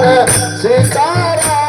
सीताराम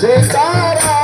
स्वीकारा